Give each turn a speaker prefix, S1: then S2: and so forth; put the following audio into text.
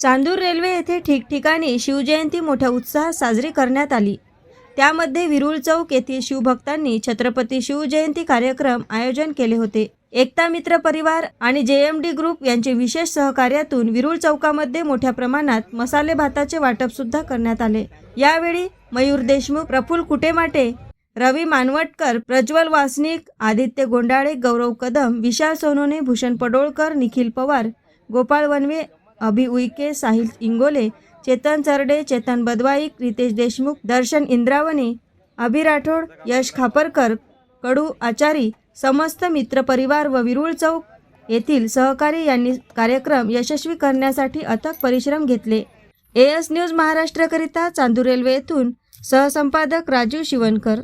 S1: Chandur railway येथे ठिकठिकाणी शिवजयंती मोठ्या उत्साहात साजरी करण्यात आली. त्यामध्ये विरुळ चौक येथील शिवभक्तांनी छत्रपती शिवजयंती कार्यक्रम आयोजन केले होते. एकता मित्र परिवार आणि जे एम डी ग्रुप यांचे विशेष सहकार्यातून विरुळ चौकामध्ये मोठ्या प्रमाणात मसाले भाताचे वाटप सुद्धा करण्यात आले. यावेळी मयूर देशमुख प्रफुल कुटेमाटे रवी मानवटकर प्रज्वल वासनिक आदित्य गोंडाळे गौरव कदम विशाल सोनोने भूषण पडोळकर निखिल पवार गोपाळ वनवे अभि उईके साहिल इंगोले चेतन चरडे चेतन बदवाईक रितेश देशमुख दर्शन इंद्रावणी अभि राठोड यश खापरकर कडू आचारी समस्त मित्रपरिवार व विरुळ चौक येथील सहकारी यांनी कार्यक्रम यशस्वी करण्यासाठी अथक परिश्रम घेतले. ए एस न्यूज महाराष्ट्राकरिता चांदूर रेल्वे येथून सहसंपादक राजीव शिवणकर.